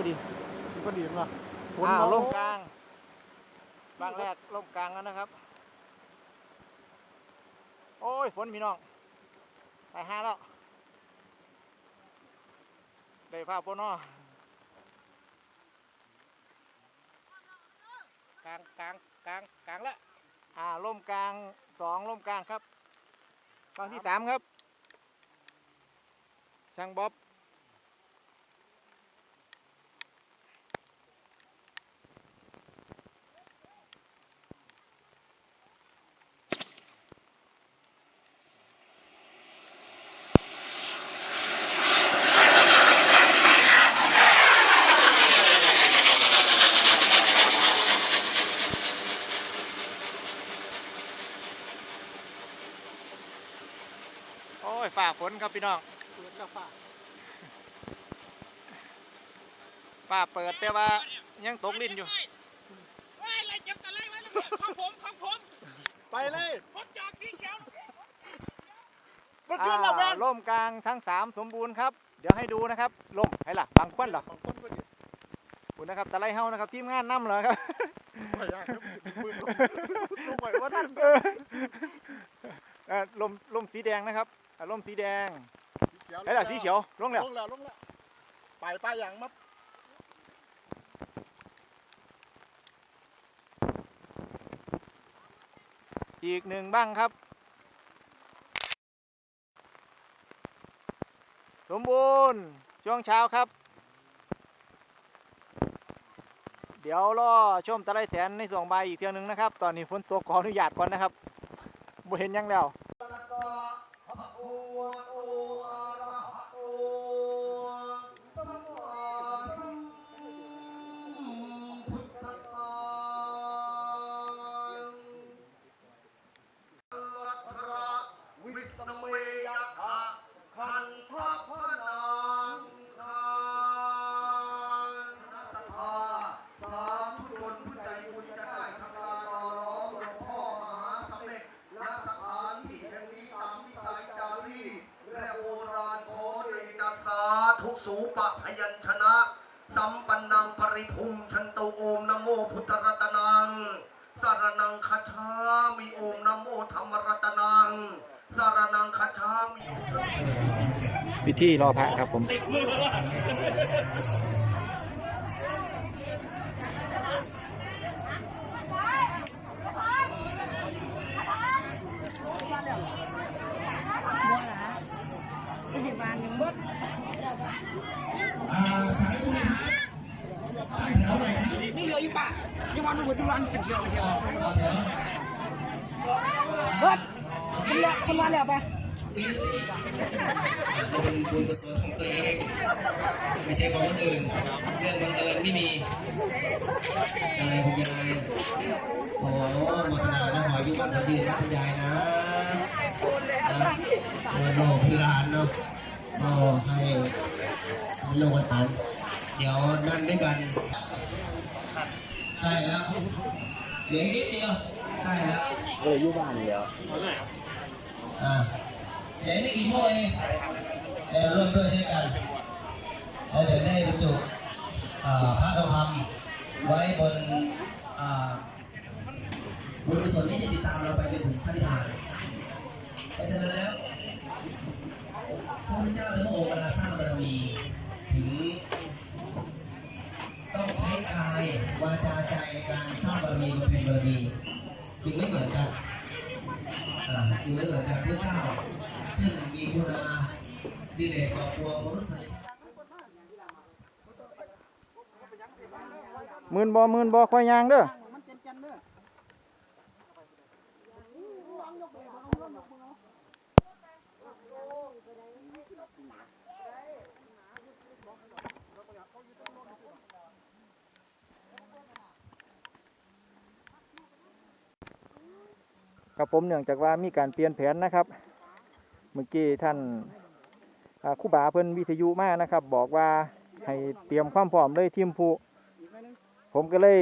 องบางพอดีมันก็ดีนะฝนอ่าเนาะล่มกลาง บางแรกล่มกลางแล้วนะครับ โอ้ยฝนพี่น้องตายห้าแล้วได้ภาพปนอกลางกลางกลางกลางละอ่าล่มกลางสองล่มกลางครับฝั่งที่สามครับช่างบ๊อบ ครับพี่น้องเปิดกระฟ้าฝ่าเปิดแต่ว่ายังตกลิ้นอยู่เฮ้ยอะไรจับกันเลยไว้แล้วเนี่ยของผมของผมไปเลยผมจอกสีเขียวมันขึ้นแล้วแม่นล่มกลางทั้งสามสมบูรณ์ครับ เดี๋ยวให้ดูนะครับล่มให้ล่ะบางควันเหรอของคนก็ดีคุณนะครับตะไลเฮานะครับทีมงานนำเหรอครับไปยากครับมือลงลงไปว่าท่านเออเออลมลมสีแดงนะครับ อะลมสีแดงไอ้ล่ะสีเขียวลงแล้วลงแล้วลงแล้วไปไปอย่างมัดอีกหนึ่งบ้างครับ สมบูรณ์ช่วงเช้าครับ เดี๋ยวรอชมตะไลแสนในส่วนบ่ายอีกเที่ยวหนึงนะครับ ตอนนี้ฝนตกขออนุญาตก่อนนะครับบ่เห็นหยังแล้ววิ วิธีรอพระครับผมนี่เหลืออีป่ะยี่วันทุกวันเป็นเดียวเดียวเฮ้ยคุณละคุณมาแล้วไป เป็นบุญกุศลของตัวเอง ไม่ใช่ของคนอื่น เรื่องบังเอิญไม่มี อะไรคุณยายโอ้โมทนานะขออายุวันยืนนะคุณยายนะนะโอ้โหพี่หลานเนาะโอ้ให้ให้โลกกันตันเดี๋ยวนั่งด้วยกันใกล้แล้วเหลืออีกนิดเดียวใกล้แล้วเลยอยู่บ้านเดียวอ่า เดี๋ยวไม่กี่โมงเองเดี๋ยวร่วมด้วยช่วยกันเราจะได้บรรจุพระทองคำไว้บนบุญกุศลนี้จะติดตามเราไปจนถึงพระนิพพานเพราะฉะนั้นแล้วพระพุทธเจ้าในพระองค์เวลาสร้างบารมีถึงต้องใช้กายวาจาใจในการสร้างบารมีบำเพ็ญบารมีจึงไม่เหมือนกันอ่าคือไม่เหมือนกับพระเจ้า ซึ่งมีกุณาดิเลกต่อปวงมนุษย์มื่นบ่หมื่นบ่ค่อยยางเด้อกับผมเนื่องจากว่ามีการเปลี่ยนแผนนะครับ เมื่อกี้ท่านคู่บาเพิ่นวิทยุมานะครับ บอกว่าให้เตรียมความพร้อมเลยทีมผู้ผมก็เลย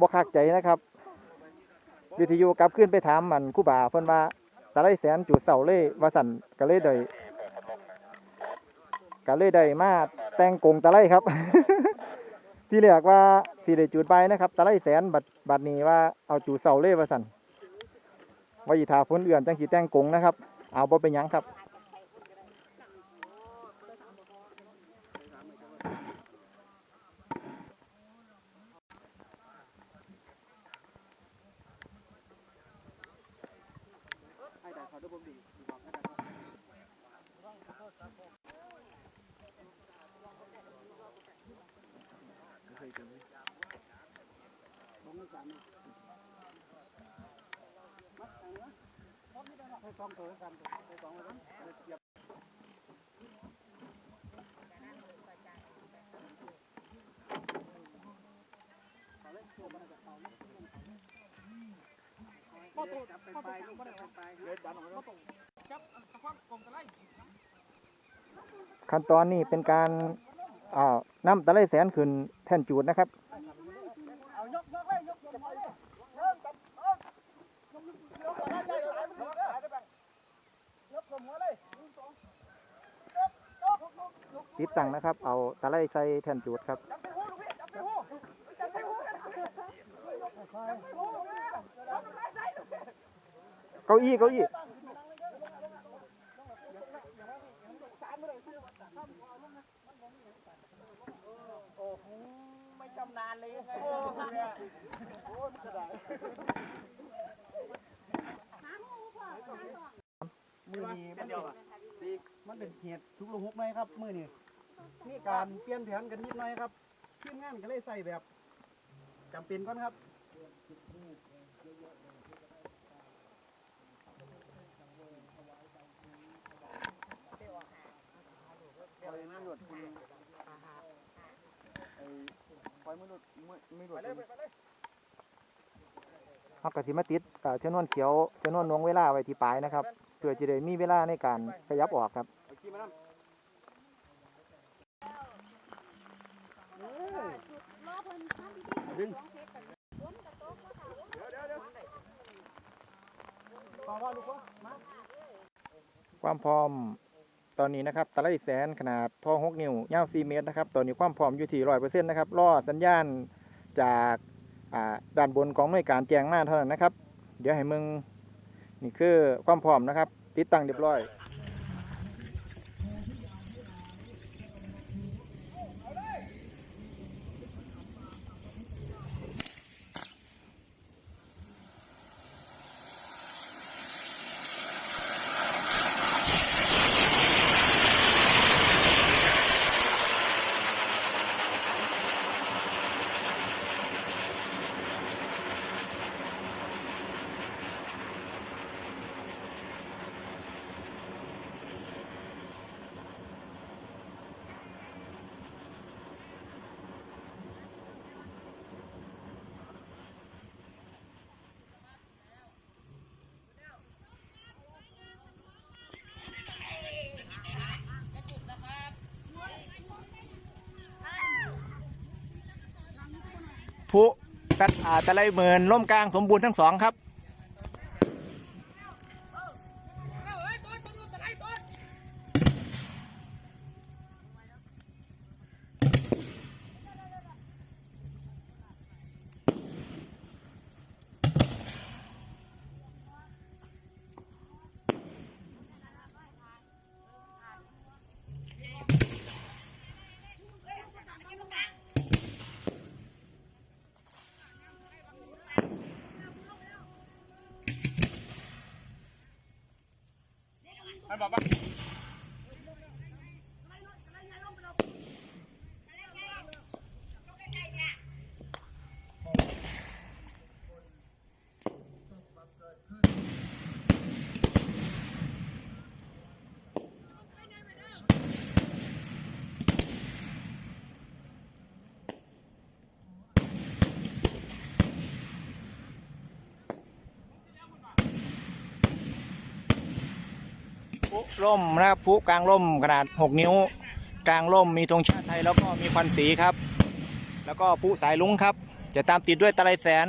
บ่คักใจนะครับ วิทยุกลับขึ้นไปถามมันคู่บาเพิ่นว่าตะไลแสนจุดเสาเลยว่าสันก็เลยได้ก็เลยได้มาแต่งกงตะไลครับ ที่เรียกว่าที่ได้จุดไปนะครับตะไลแสนบัดบัดนี้ว่าเอาจุดเสาเลยว่าสันว่าอีถาฝนเอื่อนจังสิแต่งกงนะครับ เอาบ่เป็นยังครับ ขั้นตอนนี้เป็นการอ่านำตะไลแสนขึ้นแท่นจูดนะครับ ติดตั้งนะครับ เอาตะไลใส่แท่นจูดครับเก้าอี้เก้าอี้ไม่จำนานเลยไงโอ นี้มันเป็นมันเป็นเหตุทุกข์ระหุกหน่อยครับ มือนี้มีการเปลี่ยนแผนกันนิดหน่อยครับทีมงานก็เลยใส่แบบจำเป็นก่อนครับเขากสิมาติดเอ่อชนวนเขียวชนวนนวงเวลาไว้ที่ปลายนะครับเพื่อจะได้มีเวลาในการขยับออกครับความพร้อมตอนนี้นะครับตะไลแสนขนาดท่อหกนิ้วยาว4เมตรนะครับตอนนี้ความพร้อมอยู่ที่ร้อยเปอร์เซ็นต์นะครับรอสัญญาณจากด้านบนของหน่วยการแจ้งมาเท่านั้นนะครับ เดี๋ยวให้มึง นี่คือความพร้อมนะครับ ติดตั้งเรียบร้อย ผู้ตัดอ่าตะไลเหมือนล่มกลางสมบูรณ์ทั้งสองครับ ผู้ ร่มนะครับผู้กลางร่มขนาด 6 นิ้ว กลางร่มมีธงชาติไทยแล้วก็มีควันสีครับ แล้วก็ผู้สายลุงครับ จะตามติดด้วยตะไลแสน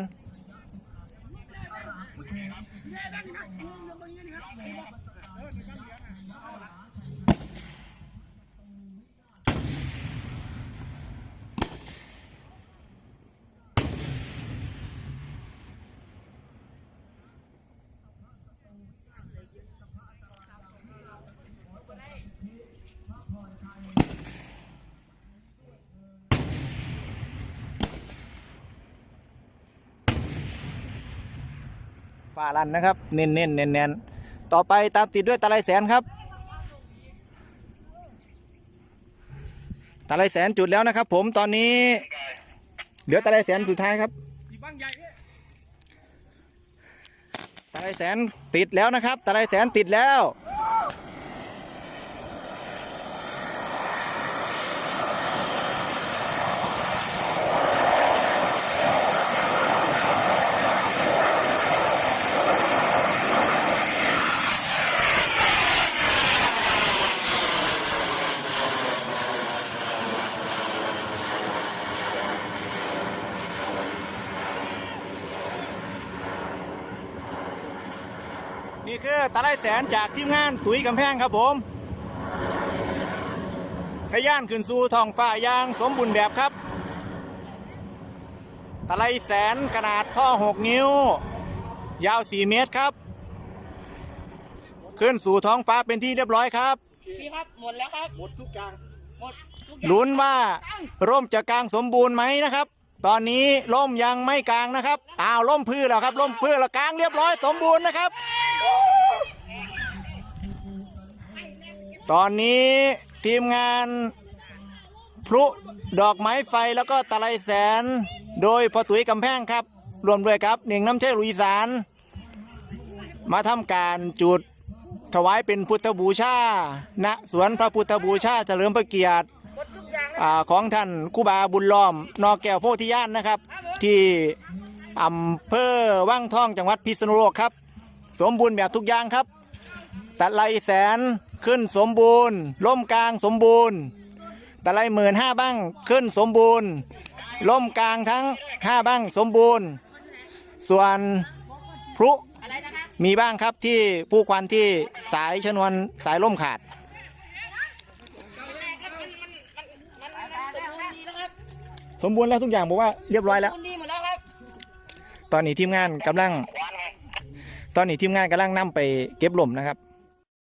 ฝ่าลันนะครับ เน้นเน้นเน้นเน้นต่อไปตามติดด้วยตะไลแสนครับตะไลแสนจุดแล้วนะครับ ผมตอนนี้ เหลือตะไลแสนสุดท้ายครับตะไลแสนติดแล้วนะครับตะไลแสนติดแล้ว ตะไลแสนจากทีมงานตุ๋ยกำแพงครับผมทะยานขึ้นสู่ท้องฟ้าอย่างสมบูรณ์แบบครับ ตะไลแสนขนาดท่อ 6 นิ้ว ยาว 4 เมตรครับ ขึ้นสู่ท้องฟ้าเป็นที่เรียบร้อยครับ พี่ครับ หมดแล้วครับ หมดทุกอย่างหมดทุกอย่างลุ้นว่าร่มจะกลางสมบูรณ์ไหมนะครับ ตอนนี้ร่มยังไม่กลางนะครับ อ้าวร่มพืชแล้วครับร่มพืชแล้วกลางเรียบร้อยสมบูรณ์นะครับ ตอนนี้ทีมงานพลุดอกไม้ไฟแล้วก็ตะไลแสน โดยพอตุ๋ยกำแพงครับ รวมด้วยครับหนึ่งน้ำเชลุยสาร มาทำการจุดถวายเป็นพุทธบูชาณสวนพระพุทธบูชาเฉลิมพระเกียรติอของท่านครูบาบุญล้อม นอแก้วโพธิญาณนะครับ ที่อำเภอว่างทองจังหวัดพิษณุโลกครับ สมบูรณ์แบบทุกอย่างครับตะไลแสน ขึ้นสมบูรณ์ ล่มกลางสมบูรณ์ตะไลหมื่นห้าบ้างขึ้นสมบูรณ์ ล่มกลางทั้งห้าบ้างสมบูรณ์ ส่วนพลุมีบ้างครับที่ผู้ควันที่สายชนวนสายล่มขาด สมบูรณ์แล้วทุกอย่างบอกว่าเรียบร้อยแล้ว ตอนนี้ทีมงานกำลัง ตอนนี้ทีมงานกำลังนำไปเก็บหล่มนะครับ